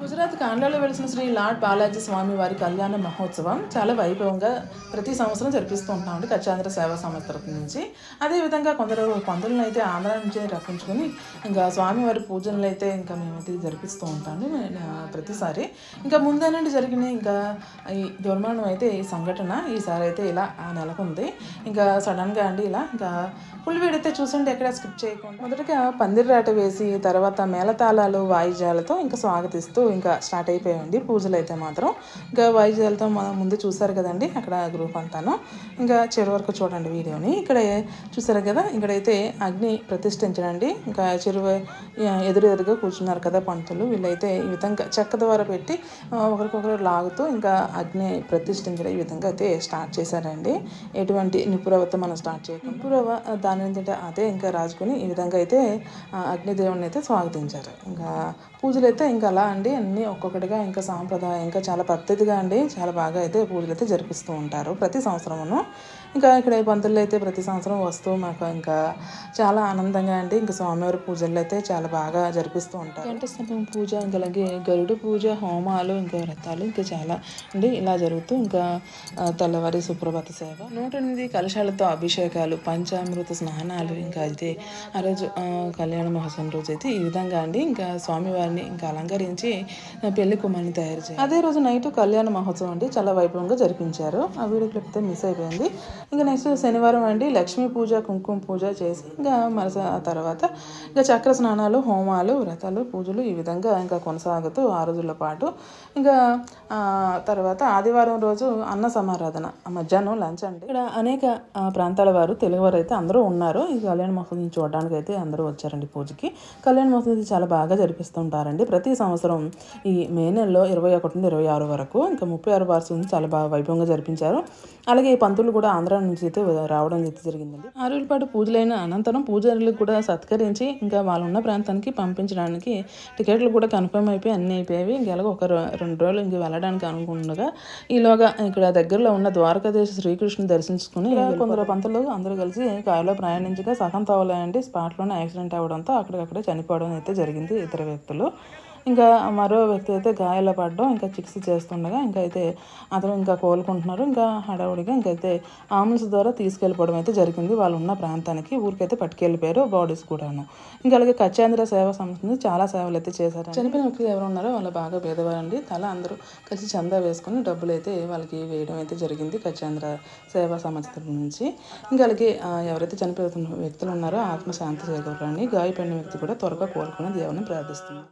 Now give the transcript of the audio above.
గుజరాత్ కాండ్లాలో వెలిసిన శ్రీ లార్డ్ బాలాజీ స్వామి వారి కళ్యాణ మహోత్సవం చాలా వైభవంగా ప్రతి సంవత్సరం జరిపిస్తూ ఉంటామండి కచ్చాంధ్ర సేవా సంస్థ నుంచి. అదేవిధంగా కొందరు పందులను అయితే ఆంధ్ర నుంచి రప్పించుకొని ఇంకా స్వామివారి పూజలను అయితే ఇంకా మేమైతే జరిపిస్తూ ఉంటాము ప్రతిసారి. ఇంకా ముందేనండి జరిగిన ఇంకా ఈ దుర్మరణం అయితే ఈ సంఘటన ఈసారి అయితే ఇలా ఆ నెలకొంది ఇంకా సడన్గా అండి ఇలా ఇంకా ఫుల్ వీడైతే చూసండి ఎక్కడ స్కిప్ చేయకుండా. మొదటగా పందిరి రాట వేసి తర్వాత మేళతాళాలు వాయిద్యాలతో ఇంకా స్వాగతిస్తూ ఇంకా స్టార్ట్ అయిపోయాయండి పూజలు అయితే మాత్రం ఇంకా వైజాగ్తో మనం ముందు చూసారు కదండి అక్కడ గ్రూప్ అంతాను. ఇంకా చివరి వరకు చూడండి వీడియోని. ఇక్కడ చూసారు కదా ఇక్కడైతే అగ్ని ప్రతిష్ఠించడండి. ఇంకా చెరువు ఎదురు ఎదురుగా కూర్చున్నారు కదా పంతులు. వీళ్ళైతే ఈ విధంగా చెక్క ద్వారా పెట్టి ఒకరికొకరు లాగుతూ ఇంకా అగ్ని ప్రతిష్ఠించడం ఈ విధంగా అయితే స్టార్ట్ చేశారండి. ఎటువంటి నిపురవతో మనం స్టార్ట్ చేయాలి నిపురవ దాని ఏంటంటే అదే ఇంకా రాజుకొని ఈ విధంగా అయితే అగ్నిదేవుని అయితే స్వాగతించారు. ఇంకా పూజలు అయితే ఇంకా అలా అండి. అన్నీ ఒక్కొక్కటిగా ఇంకా సాంప్రదాయం ఇంకా చాలా పద్ధతిగా అండి. చాలా బాగా అయితే పూజలు అయితే జరిపిస్తూ ఉంటారు ప్రతి సంవత్సరమును. ఇంకా ఇక్కడ ఈ అయితే ప్రతి సంవత్సరం వస్తూ మాకు ఇంకా చాలా ఆనందంగా అండి. ఇంకా స్వామివారి పూజలు అయితే చాలా బాగా జరిపిస్తూ ఉంటారు. గంట సమయం పూజ ఇంకా అలాగే గరుడు పూజ హోమాలు ఇంకా వ్రతాలు ఇంకా చాలా అండి. ఇలా జరుగుతూ ఇంకా తెల్లవారి సుప్రభాత సేవ. నూట ఎనిమిది కలశాలతో అభిషేకాలు పంచామృత స్నానాలు ఇంకా అయితే ఆ రోజు కళ్యాణ మహోత్సవం రోజు అయితే ఈ విధంగా అండి. ఇంకా స్వామివారి స్వామివారిని ఇంకా అలంకరించి పెళ్ళి కుమార్ని తయారు చేయాలి. అదే రోజు నైట్ కళ్యాణ మహోత్సవం అండి. చాలా వైభవంగా జరిపించారు. ఆ వీడియో క్లిప్ అయితే మిస్ అయిపోయింది. ఇంకా నెక్స్ట్ శనివారం అండి. లక్ష్మీ పూజ కుంకుమ పూజ చేసి ఇంకా మరస తర్వాత ఇంకా చక్ర స్నానాలు హోమాలు వ్రతాలు పూజలు ఈ విధంగా ఇంకా కొనసాగుతూ ఆ రోజుల పాటు ఇంకా తర్వాత ఆదివారం రోజు అన్న సమారాధన మధ్యాహ్నం లంచ్ అండి. ఇక్కడ అనేక ప్రాంతాల వారు తెలుగు వారు అయితే అందరూ ఉన్నారు. ఈ కళ్యాణ మహోత్సవం చూడడానికి అయితే అందరూ వచ్చారండి పూజకి. కళ్యాణ మహోత్సవం చాలా బాగా జరిపిస్తుంటారండి ప్రతి సంవత్సరం ఈ మే నెలలో ఇరవై ఒకటి నుండి ఇరవై ఆరు వరకు ఇంకా ముప్పై ఆరు వార్షికం చాలా బాగా వైభవంగా జరిపించారు. అలాగే ఈ పంతులు కూడా ఆంధ్ర నుంచి అయితే రావడం అయితే జరిగిందండి. ఆరు రోజుల పాటు పూజలైన అనంతరం పూజారులకు కూడా సత్కరించి ఇంకా వాళ్ళు ఉన్న ప్రాంతానికి పంపించడానికి టికెట్లు కూడా కన్ఫర్మ్ అయిపోయి అన్నీ అయిపోయాయి. ఇంకా ఎలాగో ఒక రెండు రోజులు ఇంక వెళ్ళడానికి అనుకుండగా ఈలోగా ఇక్కడ దగ్గరలో ఉన్న ద్వారకాదేశ శ్రీకృష్ణుని దర్శించుకుని కొందరు పంతులు అందరూ కలిసి కారులో ప్రయాణించగా సగం తవ్వలేండి స్పాట్లోనే యాక్సిడెంట్ అవ్వడంతో అక్కడికక్కడే చనిపోవడం అయితే జరిగింది ఇతర వ్యక్తులు. ఇంకా మరో వ్యక్తి అయితే గాయాల పడడం ఇంకా చికిత్స చేస్తుండగా ఇంకా అయితే అతను ఇంకా కోలుకుంటున్నారు. ఇంకా హడావుడిగా ఇంకైతే ఆంబులెన్స్ ద్వారా తీసుకెళ్ళిపోవడం అయితే జరిగింది. వాళ్ళు ఉన్న ప్రాంతానికి ఊరికైతే పట్టుకెళ్ళిపోయారు బాడీస్ కూడాను. ఇంకా అలాగే కచ్చాంధ్ర సేవా సంస్థ చాలా సేవలు అయితే చేశారు చనిపోయిన వ్యక్తులు ఎవరు ఉన్నారో వాళ్ళు బాగా పేదవారండి. తల అందరూ కలిసి చందా వేసుకుని డబ్బులు అయితే వాళ్ళకి వేయడం అయితే జరిగింది కచ్చేంద్ర సేవా సంస్థ నుంచి. ఇంకా అలాగే ఎవరైతే చనిపోతున్న వ్యక్తులు ఉన్నారో ఆత్మశాంతి చేకూరాలని గాయపడిన వ్యక్తి కూడా త్వరగా కోలుకుని దేవుని ప్రార్థిస్తున్నారు.